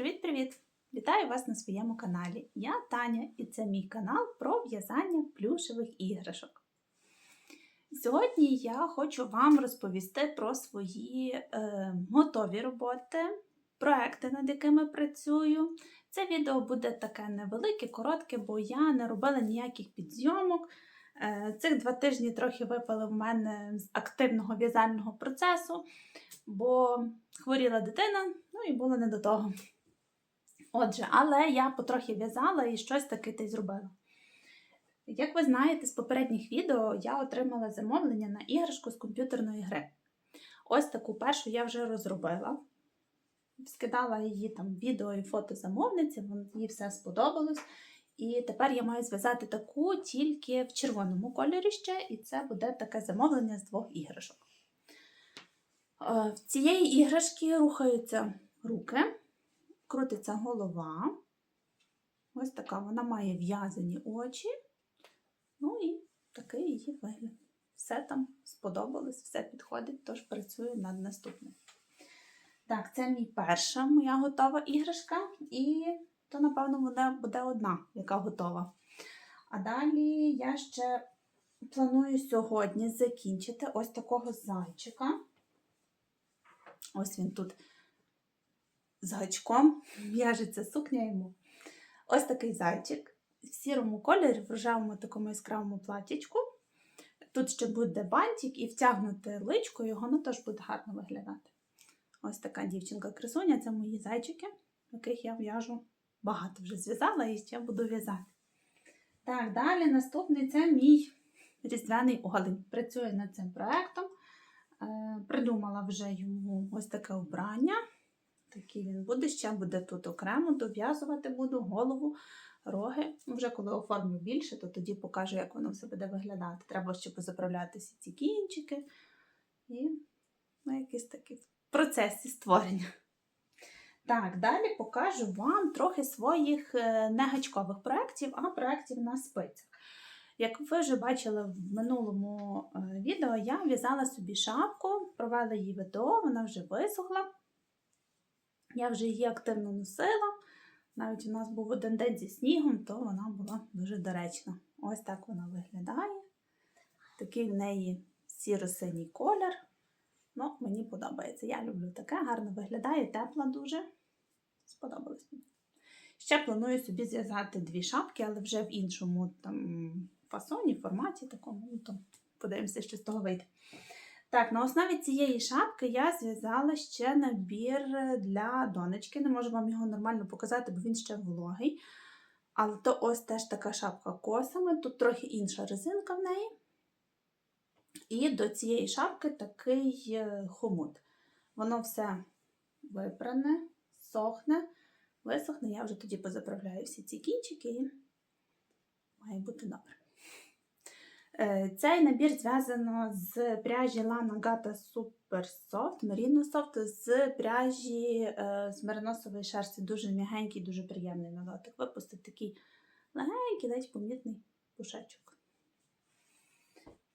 Привіт-привіт! Вітаю вас на своєму каналі. Я Таня і це мій канал про в'язання плюшевих іграшок. Сьогодні я хочу вам розповісти про свої е, готові роботи, проекти, над якими працюю. Це відео буде таке невелике, коротке, бо я не робила ніяких підзйомок. Е, Цих два тижні трохи випали в мене з активного в'язального процесу, бо хворіла дитина, ну і було не до того. Отже, але я потрохи в'язала і щось таке та й зробила. Як ви знаєте, з попередніх відео я отримала замовлення на іграшку з комп'ютерної гри. Ось таку першу я вже розробила. Скидала її там відео і фото замовниці, їй все сподобалось. І тепер я маю зв'язати таку тільки в червоному кольорі ще, і це буде таке замовлення з двох іграшок. Е, В цієї іграшки рухаються руки, крутиться голова. Ось така вона має в'язані очі. Ну і такий її вигляд. Все там сподобалось, все підходить, тож працюю над наступним. Так, це мій перша моя готова іграшка, і то, напевно, вона буде одна, яка готова. А далі я ще планую сьогодні закінчити ось такого зайчика. Ось він тут з гачком, в'яжеться сукня йому. Ось такий зайчик в сірому кольорі, в рожевому такому яскравому платічку. Тут ще буде бантик і втягнути личко, його ну, теж буде гарно виглядати. Ось така дівчинка-красуня це мої зайчики, яких я в'яжу багато вже зв'язала і ще буду в'язати. Так, далі наступний це мій різдвяний олень. Працюю над цим проєктом. Е, Придумала вже йому ось таке обрання. Такий він буде, ще буде тут окремо, дов'язувати буду голову, роги. Вже коли оформлю більше, то тоді покажу, як воно все буде виглядати. Треба ще позаправлятися ці кінчики і ну, якісь такі в процесі створення. Так, далі покажу вам трохи своїх е, не гачкових проєктів, а проєктів на спицях. Як ви вже бачили в минулому е, відео, я в'язала собі шапку, провела її ВТО, вона вже висохла. Я вже її активно носила. Навіть у нас був один день зі снігом, то вона була дуже доречна. Ось так вона виглядає. Такий в неї сіро-синій колір. Ну, мені подобається. Я люблю таке, гарно виглядає, тепла дуже. Сподобалось мені. Ще планую собі зв'язати дві шапки, але вже в іншому там фасоні, форматі такому. Ну, подивимося, що з того вийде. Так, на основі цієї шапки я зв'язала ще набір для донечки. Не можу вам його нормально показати, бо він ще вологий. Але то ось теж така шапка косами. Тут трохи інша резинка в неї. І до цієї шапки такий е, хомут. Воно все випране, сохне, висохне. Я вже тоді позаправляю всі ці кінчики і має бути добре. Е, Цей набір зв'язано з пряжі Lana Gata Super Soft, Merino Soft, з пряжі е, з мериносової шерсті. Дуже м'ягенький, дуже приємний на дотик. Випустив такий легенький, ледь помітний пушечок.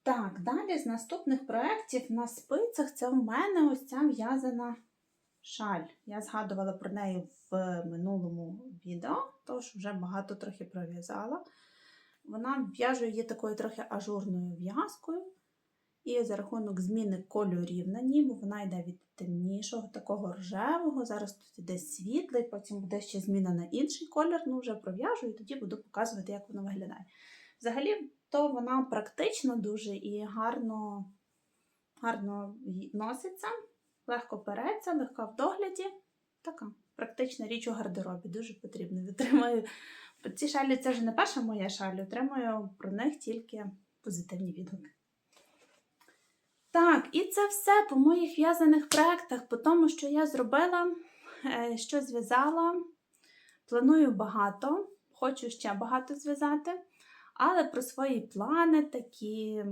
Так, далі з наступних проєктів на спицях це в мене ось ця в'язана шаль. Я згадувала про неї в минулому відео, тож вже багато трохи пров'язала. Вона в'яжу її такою трохи ажурною в'язкою. І за рахунок зміни кольорів на ній, бо вона йде від темнішого, такого рожевого. Зараз тут йде світлий, потім буде ще зміна на інший колір. Ну, вже пров'яжу і тоді буду показувати, як воно виглядає. Взагалі, то вона практично дуже і гарно, гарно носиться, легко переться, легка в догляді. Така практична річ у гардеробі, дуже потрібно. Витримую. Ці шалі це вже не перша моя шаль, отримую про них тільки позитивні відгуки. Так, і це все по моїх в'язаних проєктах, по тому, що я зробила, е, що зв'язала. Планую багато, хочу ще багато зв'язати, але про свої плани, такі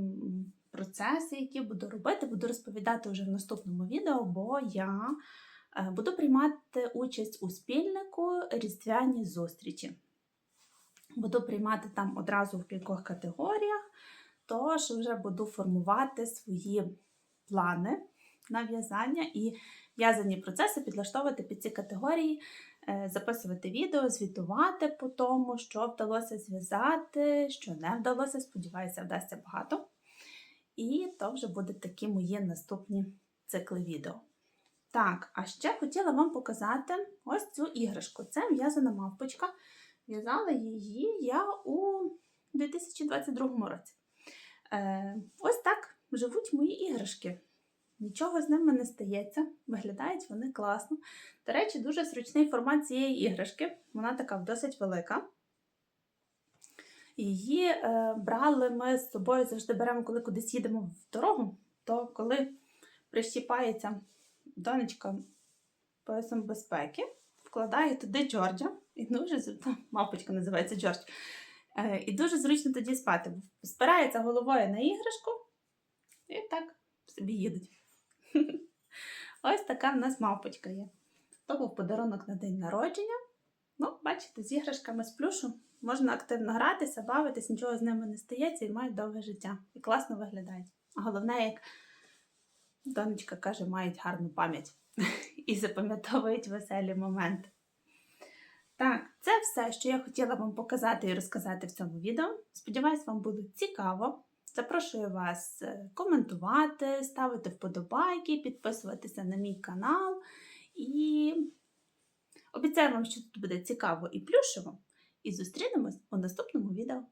процеси, які буду робити, буду розповідати вже в наступному відео, бо я е, буду приймати участь у спільнику Різдвяні зустрічі. Буду приймати там одразу в кількох категоріях, тож вже буду формувати свої плани на в'язання і в'язані процеси підлаштовувати під ці категорії, е, записувати відео, звітувати по тому, що вдалося зв'язати, що не вдалося. Сподіваюся, вдасться багато. І то вже будуть такі мої наступні цикли відео. Так, а ще хотіла вам показати ось цю іграшку. Це в'язана мавпочка. В'язала її я у 2022 році. Е, ось так живуть мої іграшки. Нічого з ними не стається, виглядають вони класно. До речі, дуже зручний формат цієї іграшки. Вона така досить велика. Її е, брали ми з собою завжди беремо, коли кудись їдемо в дорогу, то коли прищіпається донечка поясом безпеки, вкладає туди Джорджа, і дуже з- мавпочка називається Джордж. Е, і дуже зручно тоді спати. Спирається головою на іграшку і так собі їдуть. Ось така в нас мавпочка є. То був подарунок на день народження. Ну, бачите, з іграшками з плюшу можна активно гратися, бавитись, нічого з ними не стається і мають довге життя. І класно виглядають. А головне, як донечка каже, мають гарну пам'ять і запам'ятовують веселі моменти. Так, це все, що я хотіла вам показати і розказати в цьому відео. Сподіваюсь, вам буде цікаво. Запрошую вас е, коментувати, ставити вподобайки, підписуватися на мій канал. І обіцяю вам, що тут буде цікаво і плюшево. І зустрінемось у наступному відео.